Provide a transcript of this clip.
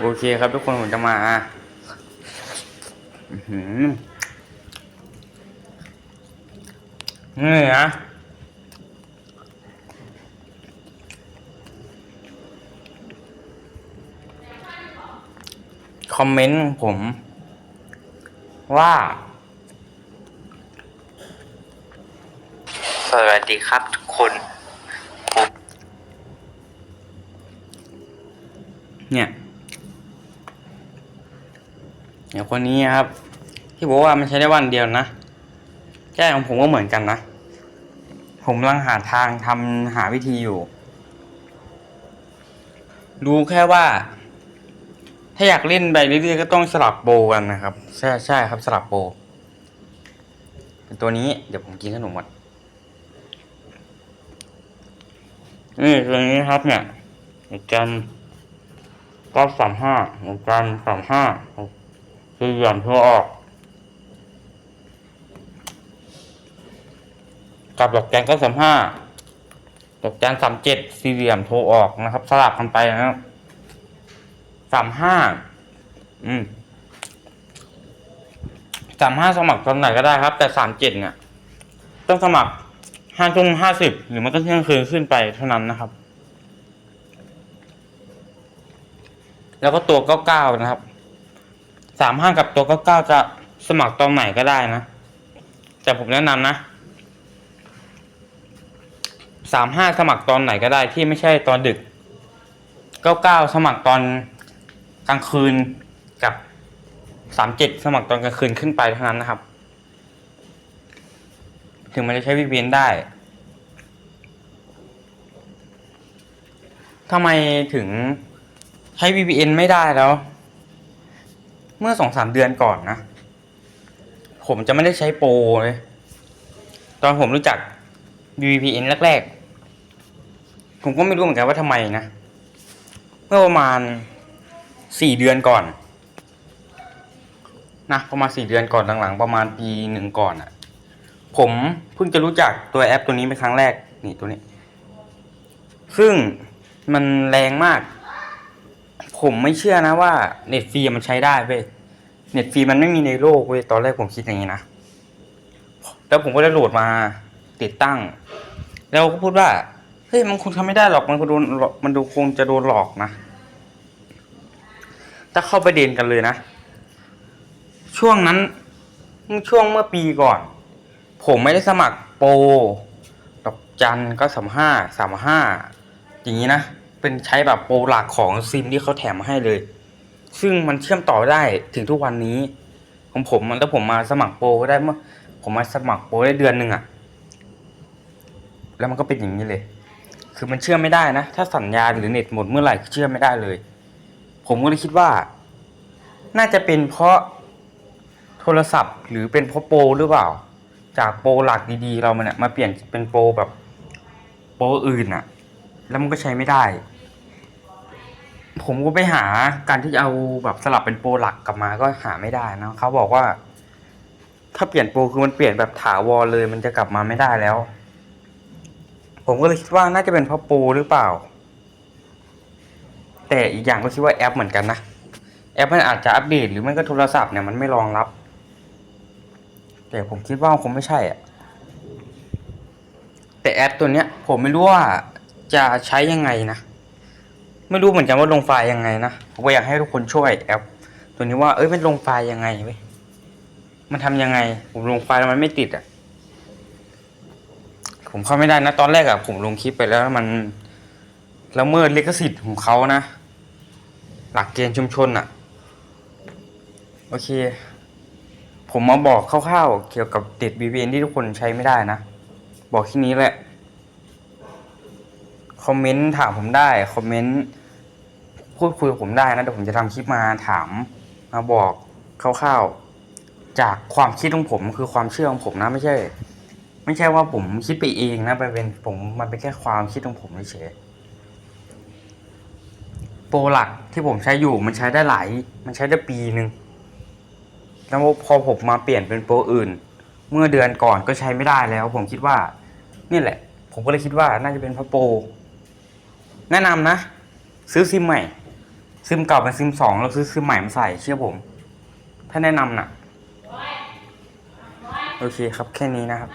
โอเคครับทุกคนผมจะมาอื้อหือนี่นะคอมเมนต์ผม ว่า สวัสดีครับทุกคนเนี่ย อย่างคนนี้ครับ ที่บอกว่ามันใช้ได้วันเดียวนะแก้ของผมก็เหมือนกันนะ ผมกำลังหาทางทำหาวิธีอยู่ รู้แค่ว่า ถ้าอยากเล่นไปเรื่อยๆก็ต้องสลับโบกันนะครับ ใช่ใช่ครับสลับโบ เป็นตัวนี้เดี๋ยวผมกินขนมก่อนนี่ตัวนี้ครับเนี่ยหมกันก็สามห้าหมกันสามห้า คือเหย่อมทั่วออก กับดอกแกนก็สามห้าดอกแกนสามเจ็ดสี่เหลี่ยมโทรออกนะครับ สลับกันไปนะครับสามห้าอืมสามห้าสมัครตอนไหนก็ได้ครับ แต่สามเจ็ดเนี่ย ต้องสมัครห้าทุ่มห้าสิบหรือมันก็เที่ยงคืนขึ้นไปเท่านั้นนะครับ แล้วก็ตัวเก้าเก้านะครับ สามห้ากับตัวเก้าเก้าจะสมัครตอนไหนก็ได้นะ แต่ผมแนะนำนะสามห้าสมัครตอนไหนก็ได้ที่ไม่ใช่ตอนดึกเก้าเก้าสมัครตอนกลางคืนกับสามเจ็ดสมัครตอนกลางคืนขึ้นไปเท่านั้นนะครับ ถึงมันจะใช้ VPN ได้ทำไมถึงใช้ VPN ไม่ได้แล้ว เมื่อสองสามเดือนก่อนนะ ผมจะไม่ได้ใช้โปรเลย ตอนผมรู้จัก VPN แรกๆ ผมก็ไม่รู้เหมือนกันว่าทำไมนะ เมื่อประมาณสี่เดือนก่อนนะประมาณสี่เดือนก่อนหลังๆ ประมาณปีหนึ่งก่อนอะผมเพิ่งจะรู้จักตัวแอปตัวนี้เป็นครั้งแรกนี่ตัวนี้ ซึ่งมันแรงมาก ผมไม่เชื่อนะว่าเน็ตฟรีมันใช้ได้เว้ย เน็ตฟรีมันไม่มีในโลกเว้ยตอนแรกผมคิดอย่างนี้นะแล้วผมก็ได้โหลดมาติดตั้ง แล้วก็พูดว่าเฮ้ยมันคงทำไม่ได้หรอกมันคงโดนมันดูคงจะโดนหลอกนะถ้าเข้าประเด็นกันเลยนะ ช่วงนั้นช่วงเมื่อปีก่อน ผมไม่ได้สมัครโปรดอกจันก็สามห้าสามห้าอย่างนี้นะ เป็นใช้แบบโปรหลักของซิมที่เขาแถมมาให้เลย ซึ่งมันเชื่อมต่อได้ถึงทุกวันนี้ ของผมมันแล้วผมมาสมัครโปรได้เมื่อผมมาสมัครโปรได้เดือนหนึ่งอะแล้วมันก็เป็นอย่างนี้เลย คือมันเชื่อมไม่ได้นะ ถ้าสัญญาณหรือเน็ตหมดเมื่อไหร่เชื่อมไม่ได้เลย ผมก็เลยคิดว่า น่าจะเป็นเพราะโทรศัพท์หรือเป็นเพราะโปรหรือเปล่า จากโปรหลักดีๆ เรามันเนี่ยมาเปลี่ยนเป็นโปรแบบโปรอื่นอะแล้วมันก็ใช้ไม่ได้ ผมก็ไปหาการที่จะเอาแบบสลับเป็นโปรหลักกลับมาก็หาไม่ได้นะเขาบอกว่า ถ้าเปลี่ยนโปรคือมันเปลี่ยนแบบถาวรเลย มันจะกลับมาไม่ได้แล้ว ผมก็เลยคิดว่าน่าจะเป็นเพราะโปรหรือเปล่า แต่อีกอย่างก็คิดว่าแอปเหมือนกันนะแอปมันอาจจะอัปเดตหรือไม่ก็โทรศัพท์เนี่ยมันไม่รองรับ แต่ผมคิดว่าคงไม่ใช่อะแต่แอปตัวเนี้ย ผมไม่รู้ว่าจะใช้ยังไงนะ ไม่รู้เหมือนกันว่าลงไฟล์ยังไงนะผมก็อยากให้ทุกคนช่วยแอป ตัวนี้ว่าเอ้ยมันลงไฟล์ยังไงเว้ยมันทำยังไง ผมลงไฟล์แล้วมันไม่ติดอะ ผมเข้าไม่ได้นะ ตอนแรกอะผมลงคลิปไปแล้วมันละเมิดลิขสิทธิ์ของเขานะ หลักเกณฑ์ชุมชนอะ โอเค ผมมาบอกคร่าวๆเกี่ยวกับติด VPN ที่ทุกคนใช้ไม่ได้นะ บอกที่นี้แหละ คอมเมนต์ถามผมได้ คอมเมนต์ พูดคุยกับผมได้นะเดี๋ยวผมจะทำคลิปมาถามมาบอกคร่าวๆจากความคิดของผมคือความเชื่อของผมนะไม่ใช่ ไม่ใช่ว่าผมคิดไปเองนะมันเป็นผมมันเป็นแค่ความคิดของผมเฉยโปรหลักที่ผมใช้อยู่มันใช้ได้หลาย มันใช้ได้ปีหนึ่งแล้วพอผมมาเปลี่ยนเป็นโปรอื่น เมื่อเดือนก่อนก็ใช้ไม่ได้แล้ว ผมคิดว่านี่แหละ ผมก็เลยคิดว่าน่าจะเป็นพระโปรแนะนำนะ ซื้อซิมใหม่ ซิมเก่าเป็นซิมสองเราซื้อซิมใหม่มาใส่เชื่อผม ถ้าแนะนำน่ะ โอเคครับแค่นี้นะครับ